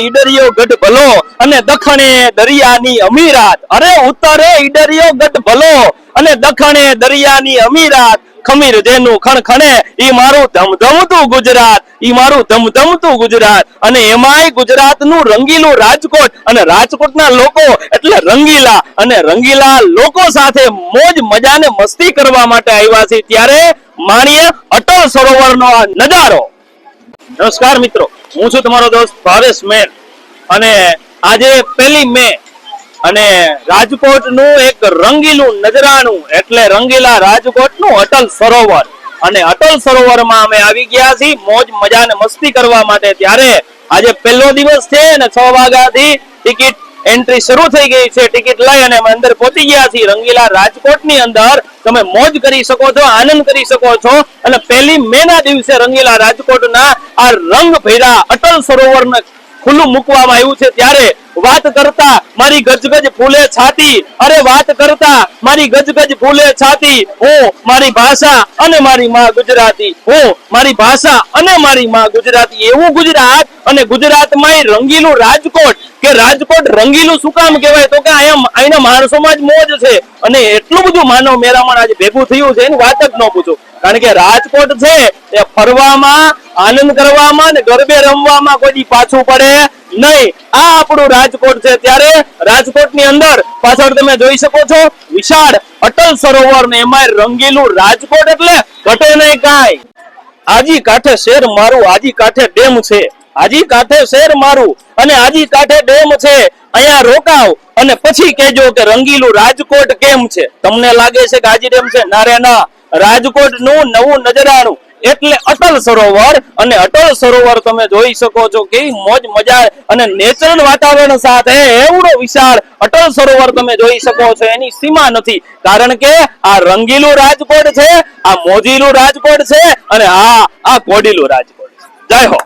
ઈડરિયો ગઢ ભલો અને દખણે દરિયાની અમીરાત. અરે ઉત્તરે ઈડરિયો ગઢ ભલો અને દખણે દરિયાની અમીરાત. ખમીર જેનું ખણખણે, ઈ મારું ધમધમતું ગુજરાત. ઈ મારું ધમધમતું ગુજરાત. અને એમાંય ગુજરાતનું રંગીલું રાજકોટ. અને રાજકોટના લોકો એટલે રંગીલા. અને રંગીલા લોકો સાથે મોજ મજાને મસ્તી કરવા માટે આવ્યા છે ત્યારે માણીએ અટલ સરોવરનો નજારો. નમસ્કાર મિત્રો. હું છું તમારો દોસ્ત ભાવેશ મેન અને આજે પહેલી મે અને રાજકોટનું એક રંગીલું નજરાણું એટલે રંગીલા રાજકોટનું અટલ સરોવર. અને અટલ સરોવરમાં અમે આવી ગયા છીએ મોજ, મજા ને મસ્તી કરવા માટે. ત્યારે આજે પહેલો દિવસ છે અને છ વાગ્યાથી ટિકિટ એન્ટ્રી શરૂ થઈ ગઈ છે. ટિકિટ લઈ અને અંદર પહોંચી ગયા છીએ. રંગીલા રાજકોટની અંદર તમે મોજ કરી શકો છો, આનંદ કરી શકો છો. અને પહેલી મે ના દિવસે રંગીલા રાજકોટના આ રંગ ભર્યા અટલ સરોવરને ખુલ્લું મૂકવામાં આવ્યું છે. ત્યારે વાત કરતા મારી ગજગજ ફૂલે છાતી. અરે વાત કરતા મારી ગજગજ ફૂલે છાતી. હું મારી ભાષા અને મારી માં ગુજરાતી. હું મારી ભાષા અને મારી માં ગુજરાતી. એવું ગુજરાત અને ગુજરાતમાં રંગીલું રાજકોટ કે રાજકોટ રંગીલું શું કામ કહેવાય? તો કે અહીંયા અહીંના માણસોમાં જ મોજ છે. અને એટલું બધું માનવ મેરામણ આજે ભેગું થયું છે, એની વાત જ ન પૂછો. કારણ કે રાજકોટ છે એ ફરવામાં, આનંદ કરવામાં ને ગરબે રમવામાં કોઈ પાછું પડે નહીં. આ આપણું રાજકોટ છે. ત્યારે રાજકોટની અંદર પાછળ તમે જોઈ શકો છો, વિશાળ અટલ સરોવર ને એમાં રંગીલું રાજકોટ એટલે ઘટે નહીં કાંઈ. આજી કાંઠે શેર મારું, આજી કાંઠે ડેમ છે. આજી કાંઠે શેર મારું અને આજી કાંઠે ડેમ છે. અહીંયા રોકાવ અને પછી કેજો કે રંગીલું રાજકોટ કેમ છે? તમને લાગે છે કે આજી ડેમ છે? ના રે, ના. રાજકોટનું નવું નજરાણું. એટલે અટલ સરોવર અને અટલ સરોવર તમે જોઈ શકો છો કે મોજ મજા અને નેચરલ વાતાવરણ સાથે એવડો વિશાળ અટલ સરોવર તમે જોઈ શકો છો. એની સીમા નથી. કારણ કે આ રંગીલું રાજકોટ છે, આ મોજીલું રાજકોટ છે અને આ આ કોડીલું રાજકોટ છે. જય હો.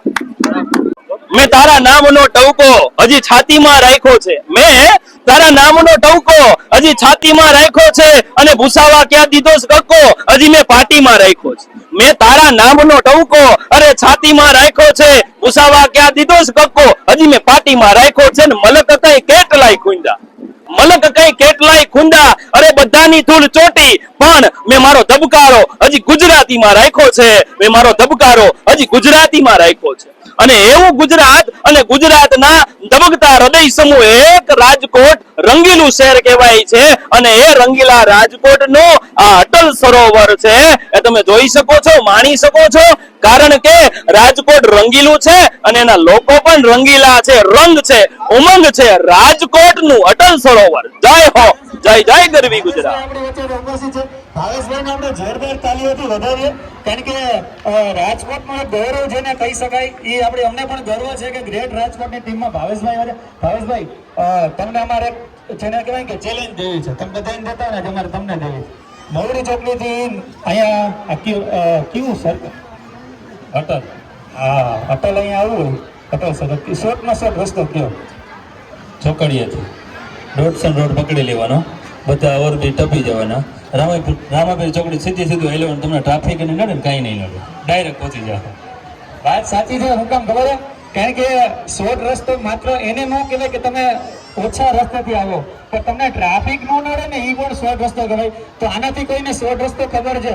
મેં તારા નામનો ટવકો હજી છાતીમાં રાખ્યો છે. મેં તારા નામનો ટવકો હજી છાતીમાં રાખ્યો છે અને ભૂસાવા ક્યાં દીધો કક્કો હજી મેં પાટીમાં રાખ્યો છે. મેં તારા નામનો ટવકો અરે છાતીમાં રાખ્યો છે, ભૂસાવા ક્યાં દીધો કક્કો હજી મેં પાટીમાં રાખ્યો છે ને મલક કઈ કેટલાય ખુંદા? મલક કઈ કેટલાય ખુંદા? અરે બધાની ધૂળ ચોટી, પણ મેં મારો ધબકારો હજી ગુજરાતીમાં રાખ્યો છે. મેં મારો ધબકારો હજી ગુજરાતીમાં રાખ્યો છે. અને એવું ગુજરાત અને ગુજરાતના ધબકતા હૃદય સમૂહ એક રાજકોટ રંગીલું શહેર કહેવાય છે. અને એ રંગીલા રાજકોટનો આ અટલ સરોવર છે. એ તમે જોઈ શકો છો, માણી શકો છો. કારણ કે રાજકોટ રંગીલું છે અને એના લોકો પણ રંગીલા છે, રંગ છે, ઉમંગ છે. રાજકોટનું અટલ સરોવર. જય હો! જય જય ગરવી ગુજરાત. આપણી વચ્ચે ઉપસ્થિત છે. ભાવેશભાઈને આપણે જોરદાર તાલીઓથી વધારીએ કારણ કે રાજકોટમાં ગૌરવ જેને કહી શકાય એ આપણે અમને પણ ગર્વ છે કે ગ્રેટ રાજકોટની ટીમમાં ભાવેશભાઈ આવે. ભાવેશભાઈ તમને અમારે જેને કહેવાય કે ચેલેન્જ દેવી છે. તમે બધાને દેતા ને તમારે તમને દેવી છે. મયુરી ચોકડીથી અહીંયા કયું અ, કયું સર? અટલ. હા અટલ અહીંયા આવવું હોય. અટલ સર શોર્ટમાં શોર્ટ રસ્તો કયો? ચોકડીએથી. દોઢસો રોડ પકડી લેવાનો. બધા ઓવરબ્રિજ ટપી જવાના. રામાપીર રામાપીર ચોકડી સીધી સીધું હેલવાનું તમને ટ્રાફિક ને નડે કાંઈ નહીં નડે. ડાયરેક્ટ પહોંચી જાવ વાત સાચી છે, હું કામ ખબર છે? કારણ કે શોર્ટ રસ્તો માત્ર એને ન કહેવાય કે તમે ઓછા રસ્તેથી આવો. પણ તમને ટ્રાફિક ન નડે ને એ પણ શોર્ટ રસ્તો કહેવાય. તો આનાથી કોઈને શોર્ટ રસ્તો ખબર છે?